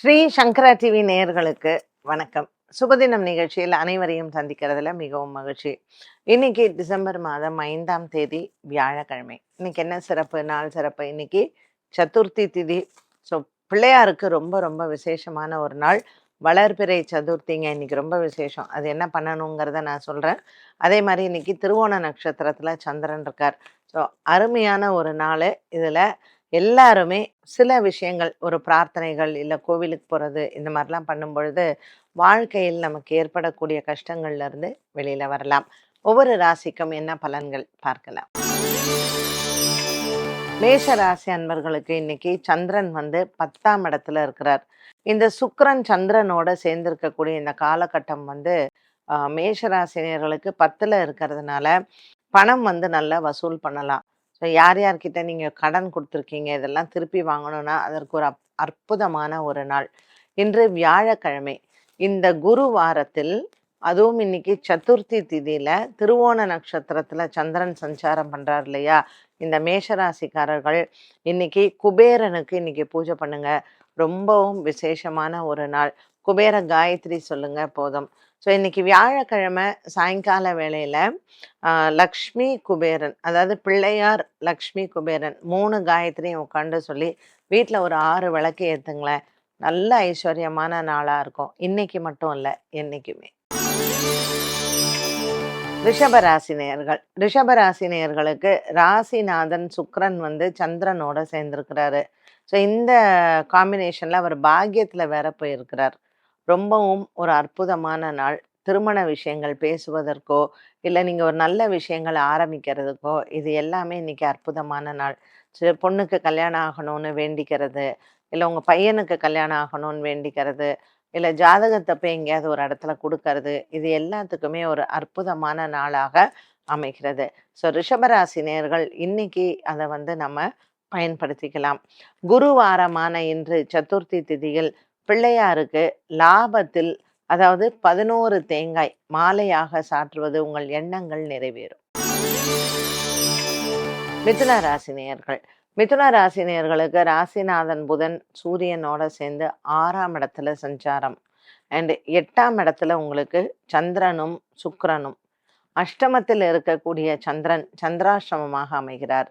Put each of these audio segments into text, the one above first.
ஸ்ரீ சங்கரா TV நேயர்களுக்கு வணக்கம். சுபதினம் நிகழ்ச்சியில் அனைவரையும் சந்திக்கிறதுல மிகவும் மகிழ்ச்சி. இன்னைக்கு டிசம்பர் மாதம் ஐந்தாம் தேதி வியாழக்கிழமை. இன்னைக்கு என்ன சிறப்பு நாள் சிறப்பு? இன்னைக்கு சதுர்த்தி திதி. ஸோ பிள்ளையாருக்கு ரொம்ப ரொம்ப விசேஷமான ஒரு நாள். வளர்பிறை சதுர்த்திங்க. இன்னைக்கு ரொம்ப விசேஷம். அது என்ன பண்ணணுங்கிறத நான் சொல்கிறேன் அதே மாதிரி இன்னைக்கு திருவோண நட்சத்திரத்தில் சந்திரன் இருக்கார். ஸோ அருமையான ஒரு நாள். இதில் எல்லாருமே சில விஷயங்கள் ஒரு பிரார்த்தனைகள் இல்லை கோவிலுக்கு போகிறது இந்த மாதிரிலாம் பண்ணும் பொழுது வாழ்க்கையில் நமக்கு ஏற்படக்கூடிய கஷ்டங்கள்லேருந்து வெளியில் வரலாம். ஒவ்வொரு ராசிக்கும் என்ன பலன்கள் பார்க்கலாம். மேஷ ராசி அன்பர்களுக்கு இன்னைக்கு சந்திரன் வந்து பத்தாம் இடத்துல இருக்கிறார். இந்த சுக்கரன் சந்திரனோட சேர்ந்திருக்கக்கூடிய இந்த காலகட்டம் வந்து ஆஹ், மேஷ ராசினியர்களுக்கு இருக்கிறதுனால பணம் வந்து நல்லா வசூல் பண்ணலாம். ஸோ யார் யார்கிட்ட நீங்கள் கடன் கொடுத்துருக்கீங்க? இதெல்லாம் திருப்பி வாங்கணும்னா அதற்கு ஒரு அப் அற்புதமான ஒரு நாள். இன்று வியாழக்கிழமை. இந்த குரு வாரத்தில் அதுவும் இன்னைக்கு சதுர்த்தி திதியில திருவோண நட்சத்திரத்துல சந்திரன் சஞ்சாரம் பண்றார் இல்லையா? இந்த மேஷராசிக்காரர்கள் இன்னைக்கு குபேரனுக்கு இன்னைக்கு பூஜை பண்ணுங்க. ரொம்பவும் விசேஷமான ஒரு நாள். குபேர காயத்ரி சொல்லுங்க போதும். ஸோ இன்னைக்கு வியாழக்கிழமை சாயங்கால வேளையில் லக்ஷ்மி குபேரன் அதாவது பிள்ளையார் லக்ஷ்மி குபேரன் மூணு காயத்ரியும் உட்காந்து சொல்லி வீட்டில் ஒரு ஆறு விளக்கு ஏற்றுங்களேன் நல்ல ஐஸ்வர்யமான நாளாக இருக்கும். இன்னைக்கு மட்டும் இல்லை என்றைக்குமே ரிஷபராசினியர்கள். ரிஷபராசினியர்களுக்கு ராசிநாதன் சுக்ரன் வந்து சந்திரனோட சேர்ந்திருக்கிறாரு. ஸோ இந்த காம்பினேஷனில் அவர் பாக்கியத்தில் வேற போயிருக்கிறார். ரொம்பவும் ஒரு அற்புதமான நாள். திருமண விஷயங்கள் பேசுவதற்கோ இல்லை நீங்கள் ஒரு நல்ல விஷயங்கள் ஆரம்பிக்கிறதுக்கோ இது எல்லாமே இன்னைக்கு அற்புதமான நாள். சில பொண்ணுக்கு கல்யாணம் ஆகணும்னு வேண்டிக்கிறது இல்லை உங்கள் பையனுக்கு கல்யாணம் ஆகணும்னு வேண்டிக்கிறது இல்லை ஜாதகத்தை போய் எங்கேயாவது ஒரு இடத்துல கொடுக்கறது இது எல்லாத்துக்குமே ஒரு அற்புதமான நாளாக அமைகிறது. ஸோ ரிஷபராசினியர்கள் இன்னைக்கு அதை வந்து நம்ம பயன்படுத்திக்கலாம். குருவாரமான இன்று சதுர்த்தி திதியில் பிள்ளையாருக்கு லாபத்தில் அதாவது பதினோரு தேங்காய் மாலையாக சாற்றுவது உங்கள் எண்ணங்கள் நிறைவேறும். மிதுன ராசினியர்கள் மிதுன ராசினியர்களுக்கு ராசிநாதன் புதன் சூரியனோட சேர்ந்து ஆறாம் இடத்துல சஞ்சாரம். அண்ட் எட்டாம் இடத்துல உங்களுக்கு சந்திரனும் சுக்கரனும். அஷ்டமத்தில் இருக்கக்கூடிய சந்திரன் சந்திராஷ்டமமாக அமைகிறார்.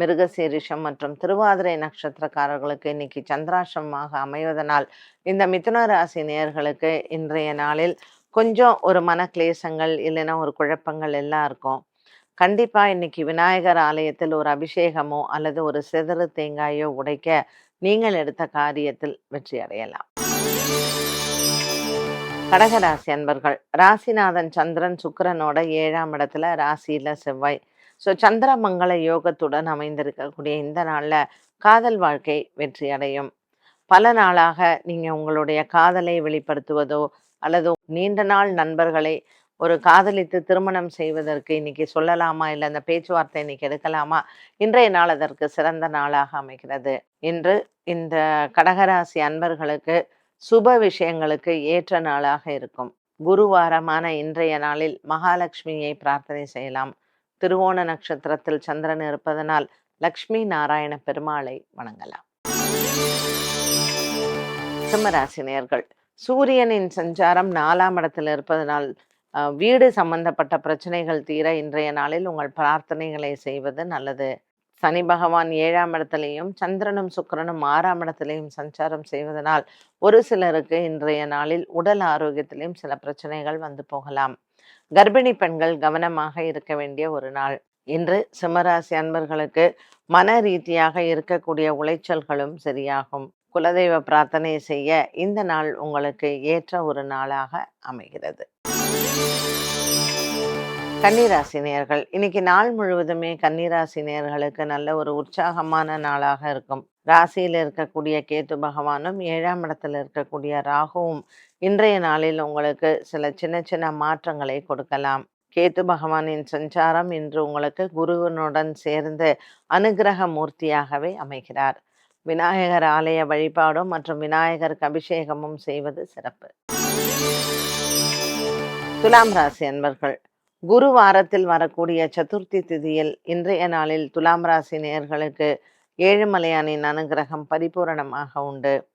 மிருகசீரிஷம் மற்றும் திருவாதிரை நட்சத்திரக்காரர்களுக்கு இன்னைக்கு சந்திராஷ்டமமாக அமைவதனால் இந்த மிதுன ராசி நேயர்களுக்கு இன்றைய நாளில் கொஞ்சம் ஒரு மன கிளேசங்கள் இல்லைன்னா ஒரு குழப்பங்கள் எல்லாம் இருக்கும். கண்டிப்பாக இன்னைக்கு விநாயகர் ஆலயத்தில் ஒரு அபிஷேகமோ அல்லது ஒரு சிதறு தேங்காயோ உடைக்க நீங்கள் எடுத்த காரியத்தில் வெற்றி அடையலாம். கடகராசி அன்பர்கள் ராசிநாதன் சந்திரன் சுக்கரனோட ஏழாம் இடத்துல ராசியில செவ்வாய். ஸோ சந்திரமங்கள யோகத்துடன் அமைந்திருக்கக்கூடிய இந்த நாளில் காதல் வாழ்க்கை வெற்றி அடையும். பல நாளாக நீங்கள் உங்களுடைய காதலை வெளிப்படுத்துவதோ அல்லது நீண்ட நாள் நண்பர்களை ஒரு காதலித்து திருமணம் செய்வதற்கு இன்னைக்கு சொல்லலாமா? இல்லை அந்த பேச்சுவார்த்தை இன்னைக்கு எடுக்கலாமா? இன்றைய நாள் அதற்கு சிறந்த நாளாக அமைகிறது. இன்று இந்த கடகராசி அன்பர்களுக்கு சுப விஷயங்களுக்கு ஏற்ற நாளாக இருக்கும். குருவாரமான இன்றைய நாளில் மகாலட்சுமியை பிரார்த்தனை செய்யலாம். திருவோண நட்சத்திரத்தில் சந்திரன் இருப்பதனால் லக்ஷ்மி நாராயண பெருமாளை வணங்கலாம். சிம்மராசினியர்கள் சூரியனின் சஞ்சாரம் நாலாம் இடத்தில் இருப்பதனால் வீடு சம்பந்தப்பட்ட பிரச்சனைகள் தீர இன்றைய நாளில் உங்கள் பிரார்த்தனைகளை செய்வது நல்லது. சனி பகவான் ஏழாம் இடத்திலையும் சந்திரனும் சுக்கிரனும் ஆறாம் இடத்திலையும் சஞ்சாரம் செய்வதனால் ஒரு சிலருக்கு இன்றைய நாளில் உடல் ஆரோக்கியத்திலையும் சில பிரச்சனைகள் வந்து போகலாம். கர்ப்பிணி பெண்கள் கவனமாக இருக்க வேண்டிய ஒரு நாள். இன்று சிம்மராசி அன்பர்களுக்கு மன ரீதியாக இருக்கக்கூடிய உளைச்சல்களும் சரியாகும். குலதெய்வ பிரார்த்தனை செய்ய இந்த நாள் உங்களுக்கு ஏற்ற ஒரு நாளாக அமைகிறது. கன்னிராசினியர்கள். இன்னைக்கு நாள் முழுவதுமே கன்னிராசினியர்களுக்கு நல்ல ஒரு உற்சாகமான நாளாக இருக்கும். ராசியில் இருக்கக்கூடிய கேத்து பகவானும் ஏழாம் இடத்துல இருக்கக்கூடிய ராகுவும் இன்றைய நாளில் உங்களுக்கு சில சின்ன சின்ன மாற்றங்களை கொடுக்கலாம். கேத்து பகவானின் சஞ்சாரம் இன்று உங்களுக்கு குருவனுடன் சேர்ந்து அனுகிரக மூர்த்தியாகவே அமைகிறார். விநாயகர் ஆலய வழிபாடும் மற்றும் விநாயகருக்கு அபிஷேகமும் செய்வது சிறப்பு. துலாம் ராசி அன்பர்கள் குரு வாரத்தில் வரக்கூடிய சதுர்த்தி திதியில் இன்றைய நாளில் துலாம் ராசி நேயர்களுக்கு ஏழுமலையானின் அனுகிரகம் பரிபூரணமாக உண்டு.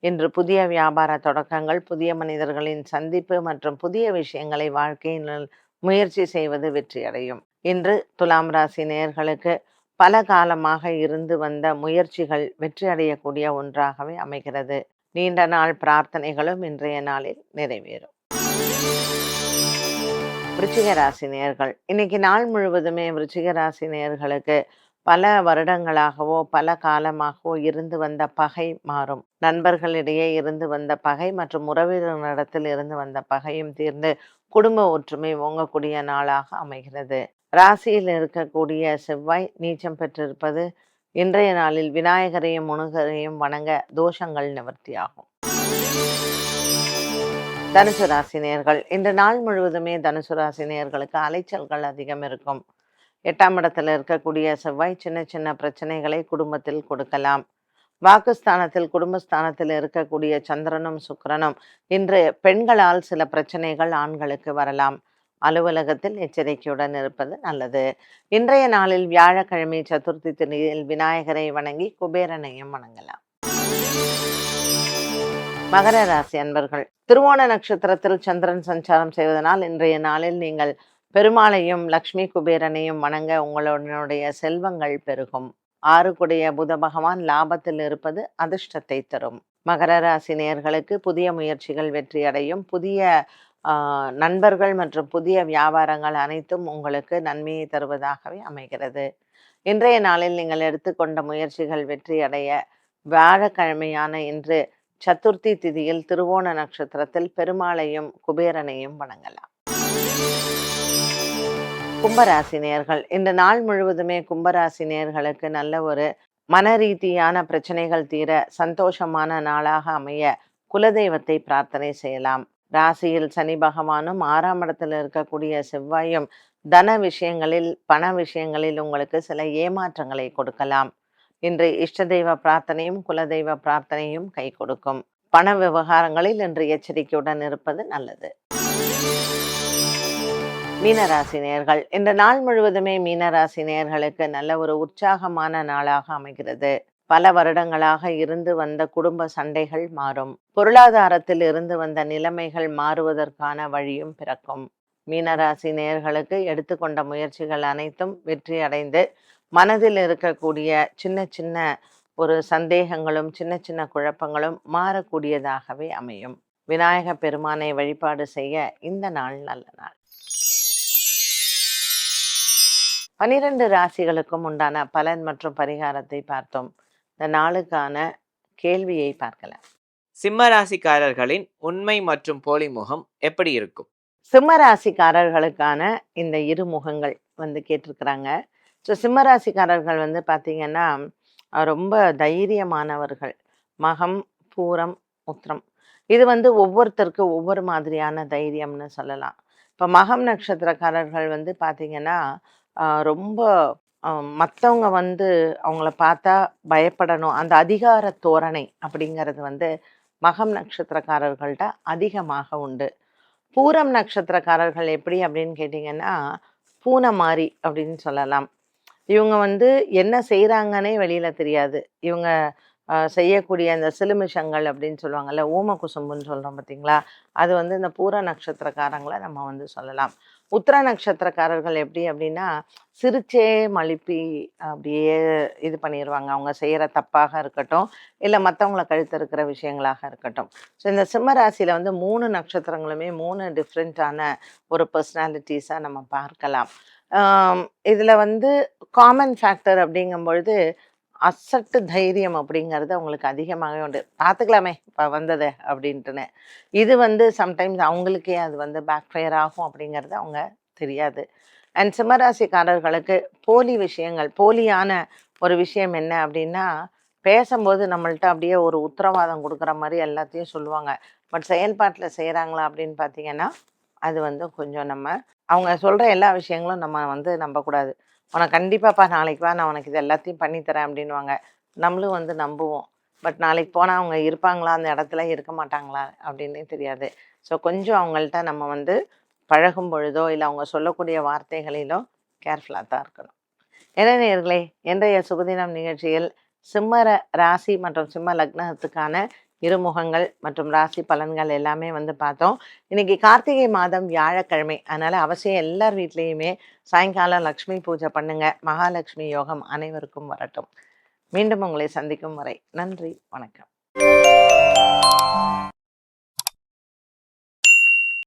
இன்று புதிய வியாபார தொடக்கங்கள் புதிய மனிதர்களின் சந்திப்பு மற்றும் புதிய விஷயங்களை வாழ்க்கையினுள் முயற்சி செய்வது வெற்றியடையும். இன்று துலாம் ராசி நேயர்களுக்கு பல காலமாக இருந்து வந்த முயற்சிகள் வெற்றியடையக்கூடிய ஒன்றாகவே அமைகிறது. நீண்ட நாள் பிரார்த்தனைகளும் இன்றைய நாளில் நிறைவேறும். விருச்சிக ராசி நேயர்கள் இன்னைக்கு நாள் முழுவதுமே விருச்சிக ராசி நேயர்களுக்கு பல வருடங்களாகவோ பல காலமாகவோ இருந்து வந்த பகை மாறும். நண்பர்களிடையே இருந்து வந்த பகை மற்றும் உறவினரிடத்தில் இருந்து வந்த பகையும் தீர்ந்து குடும்ப ஒற்றுமை ஓங்கக்கூடிய நாளாக அமைகிறது. ராசியில் இருக்கக்கூடிய செவ்வாய் நீச்சம் பெற்றிருப்பது இன்றைய நாளில் விநாயகரையும் முனுகரையும் வணங்க தோஷங்கள் நிவர்த்தியாகும். தனுசு ராசினியர்கள். இந்த நாள் முழுவதுமே தனுசு ராசினியர்களுக்கு அலைச்சல்கள் அதிகம் இருக்கும். எட்டாம் இடத்துல இருக்கக்கூடிய செவ்வாய் சின்ன சின்ன பிரச்சனைகளை குடும்பத்தில் கொடுக்கலாம். வாக்குஸ்தானத்தில் குடும்பஸ்தானத்தில் இருக்கக்கூடிய சந்திரனும் சுக்கிரனும் இன்று பெண்களால் சில பிரச்சனைகள் ஆண்களுக்கு வரலாம். அலுவலகத்தில் எச்சரிக்கையுடன் இருப்பது நல்லது. இன்றைய நாளில் வியாழக்கிழமை சதுர்த்தி திணியில் விநாயகரை வணங்கி குபேரனையும் வணங்கலாம். மகர ராசி அன்பர்கள் திருவோண நட்சத்திரத்தில் சந்திரன் சஞ்சாரம் செய்வதனால் இன்றைய நாளில் நீங்கள் பெருமாளையும் லக்ஷ்மி குபேரனையும் வணங்க உங்களுடைய செல்வங்கள் பெருகும். ஆறுக்குடைய புத பகவான் லாபத்தில் இருப்பது அதிர்ஷ்டத்தை தரும். மகர ராசி நேர்களுக்கு புதிய முயற்சிகள் வெற்றியடையும் புதிய நண்பர்கள் மற்றும் புதிய வியாபாரங்கள் அனைத்தும் உங்களுக்கு நன்மையை தருவதாகவே அமைகிறது. இன்றைய நாளில் நீங்கள் எடுத்துக்கொண்ட முயற்சிகள் வெற்றியடைய வியாழக்கிழமையான இன்று சதுர்த்தி திதியில் திருவோண நட்சத்திரத்தில் பெருமாளையும் குபேரனையும் வணங்கலாம். கும்பராசி நேர்கள். இந்த நாள் முழுவதுமே கும்பராசி நேர்களுக்கு நல்ல ஒரு மன ரீதியான பிரச்சனைகள் தீர சந்தோஷமான நாளாக அமைய குலதெய்வத்தை பிரார்த்தனை செய்யலாம். ராசியில் சனி பகவானும் ஆறாம் இடத்துல இருக்கக்கூடிய செவ்வாயும் தன விஷயங்களில் பண விஷயங்களில் உங்களுக்கு சில ஏமாற்றங்களை கொடுக்கலாம். இன்று இஷ்ட தெய்வ பிரார்த்தனையும் குலதெய்வ பிரார்த்தனையும் கை கொடுக்கும். பண விவகாரங்களில் இன்று எச்சரிக்கையுடன் இருப்பது நல்லது. மீனராசி நேயர்கள் இந்த நாள் முழுவதுமே மீனராசி நேயர்களுக்கு நல்ல ஒரு உற்சாகமான நாளாக அமைகிறது. பல வருடங்களாக இருந்து வந்த குடும்ப சண்டைகள் மாறும். பொருளாதாரத்தில் இருந்து வந்த நிலைமைகள் மாறுவதற்கான வழியும் பிறக்கும். மீனராசி நேயர்களுக்கு எடுத்துக்கொண்ட முயற்சிகள் அனைத்தும் வெற்றி அடைந்து மனதில் இருக்கக்கூடிய சின்ன சின்ன ஒரு சந்தேகங்களும் சின்ன சின்ன குழப்பங்களும் மாறக்கூடியதாகவே அமையும். விநாயக பெருமானை வழிபாடு செய்ய இந்த நாள் நல்ல நாள். பனிரெண்டு ராசிகளுக்கும் உண்டான பலன் மற்றும் பரிகாரத்தை பார்த்தோம். இந்த நாளுக்கான கேள்வியை பார்க்கலாம். சிம்ம ராசிக்காரர்களின் உண்மை மற்றும் போலி முகம் எப்படி இருக்கும்? சிம்ம ராசிக்காரர்களுக்கான இந்த இரு முகங்கள் வந்து கேட்டிருக்கிறாங்க. ஸோ சிம்ம ராசிக்காரர்கள் வந்து பார்த்தீங்கன்னா ரொம்ப தைரியமானவர்கள். மகம் பூரம் உத்திரம். இது வந்து ஒவ்வொருத்தருக்கு ஒவ்வொரு மாதிரியான தைரியம்னு சொல்லலாம். இப்போ மகம் நட்சத்திரக்காரர்கள் வந்து பார்த்தீங்கன்னா ரொம்ப மற்றவங்க வந்து அவங்கள பார்த்தா பயப்படணும். அந்த அதிகார தோரணை அப்படிங்கிறது வந்து மகம் நட்சத்திரக்காரர்கள்ட்ட அதிகமாக உண்டு. பூரம் நட்சத்திரக்காரர்கள் எப்படி அப்படின்னு கேட்டிங்கன்னா பூனை மாறி அப்படின்னு சொல்லலாம். இவங்க வந்து என்ன செய்கிறாங்கன்னே வெளியில் தெரியாது. இவங்க செய்யக்கூடிய அந்த சிலுமிஷங்கள் அப்படின்னு சொல்லுவாங்கல்ல ஊம குசும்புன்னு சொல்கிறோம் பார்த்தீங்களா அது வந்து இந்த பூர நட்சத்திரக்காரங்களை நம்ம வந்து சொல்லலாம். உத்திர நட்சத்திரக்காரர்கள் எப்படி அப்படின்னா சிரிச்சே மழுப்பி அப்படியே இது பண்ணிடுவாங்க அவங்க செய்கிற தப்பாக இருக்கட்டும் இல்லை மற்றவங்கள கழுத்து இருக்கிற விஷயங்களாக இருக்கட்டும். ஸோ இந்த சிம்ம ராசியில் வந்து மூணு நட்சத்திரங்களுமே மூணு டிஃப்ரெண்ட்டான ஒரு பர்சனாலிட்டிஸாக நம்ம பார்க்கலாம். இதில் வந்து காமன் ஃபேக்டர் அப்படிங்கும்பொழுது அசட்டு தைரியம் அப்படிங்கிறது அவங்களுக்கு அதிகமாகவே உண்டு. பார்த்துக்கலாமே இப்போ வந்தது அப்படின்ட்டுன்னு. இது வந்து சம்டைம்ஸ் அவங்களுக்கே அது வந்து பேக் ஃபயர் ஆகும் அப்படிங்கிறது அவங்க தெரியாது. அண்ட் சிம்மராசிக்காரர்களுக்கு போலி விஷயங்கள் போலியான ஒரு விஷயம் என்ன அப்படின்னா பேசும்போது நம்மள்ட்ட அப்படியே ஒரு உத்தரவாதம் கொடுக்குற மாதிரி எல்லாத்தையும் சொல்லுவாங்க. பட் செயல்பாட்டில் செய்கிறாங்களா அப்படின்னு பார்த்தீங்கன்னா அது வந்து கொஞ்சம் நம்ம அவங்க சொல்கிற எல்லா விஷயங்களும் நம்ம வந்து நம்பக்கூடாது. உனக்கு கண்டிப்பாப்பா நாளைக்கு வா நான் உனக்கு இது எல்லாத்தையும் பண்ணித்தரேன் அப்படின்வாங்க நம்மளும் வந்து நம்புவோம். பட் நாளைக்கு போனால் அவங்க இருப்பாங்களா? அந்த இடத்துல இருக்க மாட்டாங்களா? அப்படின்னே தெரியாது. ஸோ கொஞ்சம் அவங்கள்ட்ட நம்ம வந்து பழகும் பொழுதோ இல்லை அவங்க சொல்லக்கூடிய வார்த்தைகளிலோ கேர்ஃபுல்லாக தான் இருக்கணும். என்ன நேர்களே இன்றைய சுகதினம் நிகழ்ச்சியில் சிம்ம ராசி மற்றும் சிம்ம லக்னத்துக்கான இருமுகங்கள் மற்றும் ராசி பலன்கள் எல்லாமே வந்து பார்த்தோம். இன்னைக்கு கார்த்திகை மாதம் வியாழக்கிழமை. அதனால அவசியம் எல்லார் வீட்லேயுமே சாயங்காலம் லக்ஷ்மி பூஜை பண்ணுங்க. மகாலட்சுமி யோகம் அனைவருக்கும் வரட்டும். மீண்டும் உங்களை சந்திக்கும் வரை நன்றி வணக்கம்.